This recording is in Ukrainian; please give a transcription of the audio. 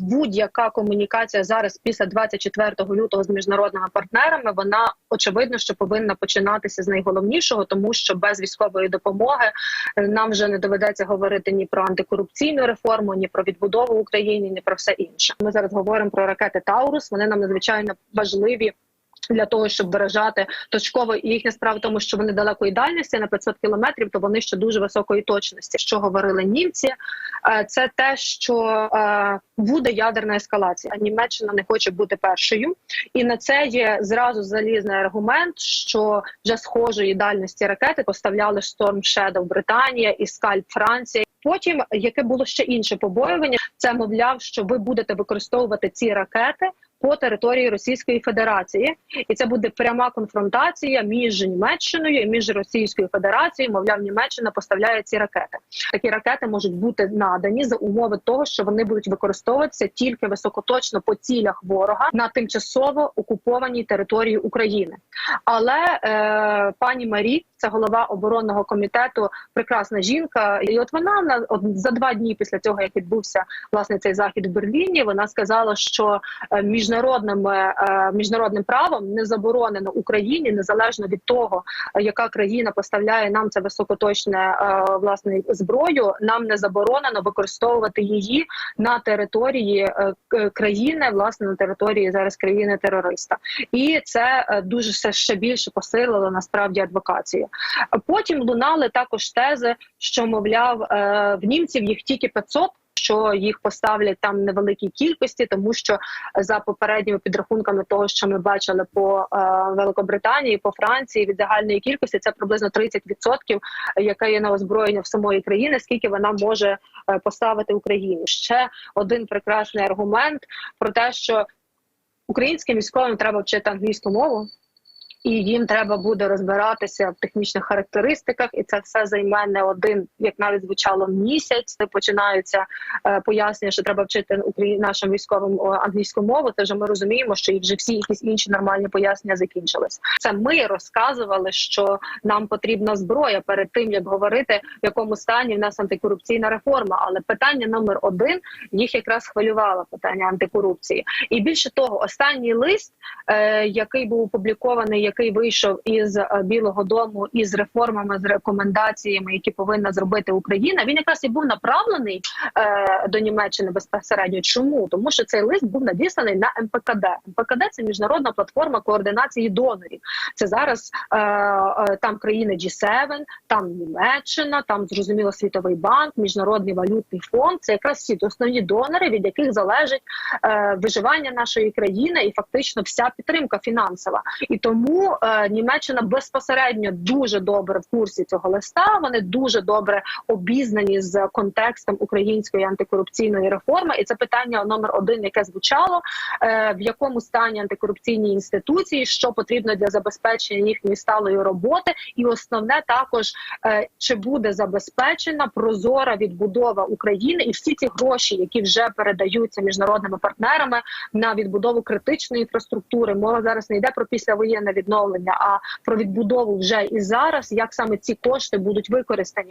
будь-яка комунікація зараз після 24 лютого з міжнародними партнерами вона очевидно, що повинна починатися з найголовнішого, тому що без військової допомоги е, нам вже не доведеться говорити ні про антикорупційну реформу, ні про відбудову України, ні про все інше. Ми зараз говоримо про ракети Таурус. Вони нам надзвичайно важливі. Для того щоб виражати точково їхня справа, тому що вони далекої дальності на 500 кілометрів, то вони ще дуже високої точності. Що говорили німці, е, це те, що е, буде ядерна ескалація. Німеччина не хоче бути першою, і на це є зразу залізний аргумент, що вже схожої дальності ракети поставляли Storm Shadow Британія і Скальп Франція. Потім яке було ще інше побоювання, це мовляв, що ви будете використовувати ці ракети по території Російської Федерації, і це буде пряма конфронтація між Німеччиною і між Російською Федерацією. Мовляв, Німеччина поставляє ці ракети. Такі ракети можуть бути надані за умови того, що вони будуть використовуватися тільки високоточно по цілях ворога на тимчасово окупованій території України. Але е, пані Марі, це голова оборонного комітету, прекрасна жінка, і от вона на за два дні після цього, як відбувся власне цей захід в Берліні, вона сказала, що е, міжнародним е, міжнародним правом не заборонено Україні незалежно від того, е, яка країна поставляє нам це високоточне власне зброю. Нам не заборонено використовувати її на території країни, власне на території зараз країни терориста, і це дуже все ще більше посилило насправді адвокацію. Потім лунали також тези, що мовляв е, в німців їх тільки 500, що їх поставлять там невеликій кількості, тому що за попередніми підрахунками того, що ми бачили по е, Великобританії, по Франції від загальної кількості, це приблизно 30%, яка є на озброєння в самої країни, скільки вона може е, поставити Україні. Ще один прекрасний аргумент про те, що українським військовим треба вчити англійську мову. І їм треба буде розбиратися в технічних характеристиках, і це все займе не один, як навіть звучало місяць. Починаються е, пояснення, що треба вчити нашим військовим англійську мову. Вже ми розуміємо, що і вже всі якісь інші нормальні пояснення закінчились. Це ми розказували, що нам потрібна зброя перед тим, як говорити, в якому стані в нас антикорупційна реформа. Але питання номер один їх якраз хвилювало питання антикорупції. І більше того, останній лист, е, який був опублікований, який вийшов із е, Білого Дому із реформами з рекомендаціями, які повинна зробити Україна. Він якраз і був направлений е, до Німеччини безпосередньо. Чому тому, що цей лист був надісланий на МПКД. МПКД це міжнародна платформа координації донорів. Це зараз е, е, там країни G7, там Німеччина, там зрозуміло Світовий банк, міжнародний валютний фонд. Це якраз всі основні донори, від яких залежить е, виживання нашої країни і фактично вся підтримка фінансова. І тому е, Німеччина безпосередньо дуже добре в курсі цього листа. Вони дуже добре обізнані з контекстом української антикорупційної реформи. І це питання номер один, яке звучало: е, в якому стані антикорупційні інституції, що потрібно для забезпечення їхньої сталої роботи, і основне також е, чи буде забезпечена прозора відбудова України і всі ці гроші, які вже передаються міжнародними партнерами на відбудову критичної інфраструктури. Мова зараз не йде про післявоєнне відновлення, а про відбудову вже і зараз, як саме ці кошти будуть використані.